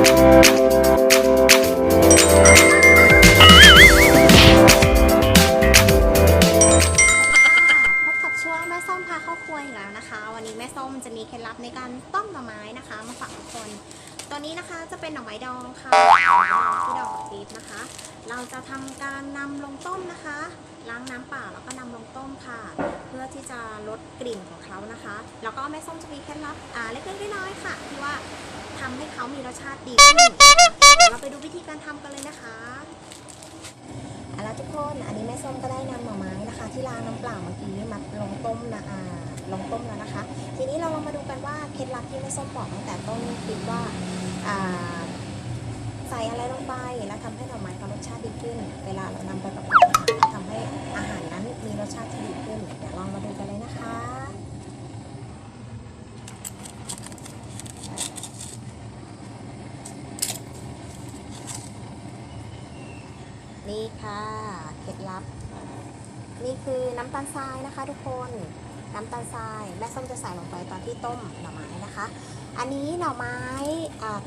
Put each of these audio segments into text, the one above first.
พบกับช่วงแม่ส้มพาเข้าครัแล้วนะคะ วันนี้แม่ส้มจะมีเคล็ดลับในการต้มหน่อไม้นะคะ มาฝากทุกคน ตัวนี้นะคะจะเป็นหน่อไม้ดองค่ะที่ดอกปี๊บนะคะ เราจะทำการนำลงต้มนะคะ ล้างน้ำเปล่าแล้วก็นำลงต้มค่ะ เพื่อที่จะลดกลิ่นของเขานะคะ แล้วก็แม่ส้มจะมีเคล็ดลับอ่าเล็กๆน้อยๆค่ะ ที่ว่าทำให้เขามีรสชาติดีขึ้นเราไปดูวิธีการทำกันเลยนะคะเอาละทุกคนอันนี้แม่ส้มก็ได้นำหน่อไม้นะคะ ที่ล้างน้ำเปล่าเมื่อกี้มาลงต้มนะอ่าลงต้มแล้วนะคะ ทีนี้เราลองมาดูกันว่าเคล็ดลับที่แม่ส้มบอกตั้งแต่ต้นคลิปว่า ส่อะไรลงไป แล้วทำให้หน่อไม้เขารสชาติดีขึ้น เวลาเรานำไปประกอบอาหารทำให้อาหารนั้นมีรสชาติที่ดีขึ้นเดี๋ยวลองมาดูกันเลยนะคะนี่ค่ะเคล็ดลับ นี่คือน้ำตาลทรายนะคะ ทุกคนน้ำตาลทรายแม่ส้มจะใส่ลงไปตอนที่ต้มหน่อไม้นะคะ อันนี้หน่อไม้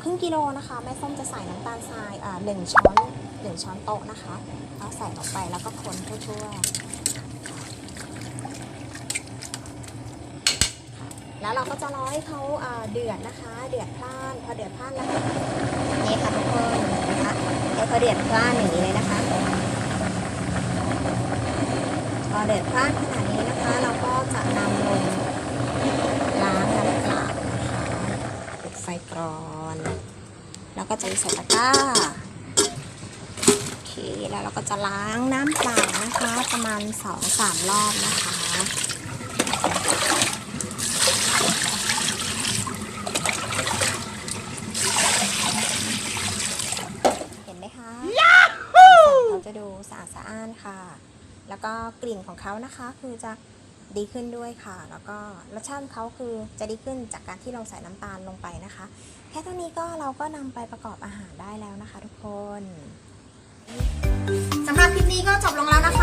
ครึ่งกิโลนะคะ แม่ส้มจะใส่น้ำตาลทรายหนึ่งช้อนหนึ่งช้อนโต๊ะนะคะเอาใส่ลงไปแล้วก็คนทั่วๆแล้วเราก็จะรอให้เขาาเดือดนะคะ เดือดพล่านพอเดือดพล่านแล้วนี่ค่ะทุกคนนะคะให้เขาเดือดพล่านอย่างนี้เลยนะคะพอเดือดพล่านขนาดนี้นะคะ เราก็จะนำลงล้างน้ำเปล่านะคะปิดไฟ ก่อน แล้วก็จะใส่ตะกร้า โอเค แล้วเราก็จะล้างน้ำเปล่านะคะ ประมาณ2-3รอบนะคะเห็นไหมคะเขาจะดูสะอาดสะอ้านค่ะ แล้วก็กลิ่นของเขานะคะ คือจะ ดีขึ้นด้วยค่ะ แล้วก็รสชาติเขาคือจะดีขึ้นจากการที่เราใส่น้ำตาลลงไปนะคะ แค่เท่านี้ก็เราก็นำไปประกอบอาหารได้แล้วนะคะ ทุกคนสำหรับคลิปนี้ก็จบลงแล้วนะคะ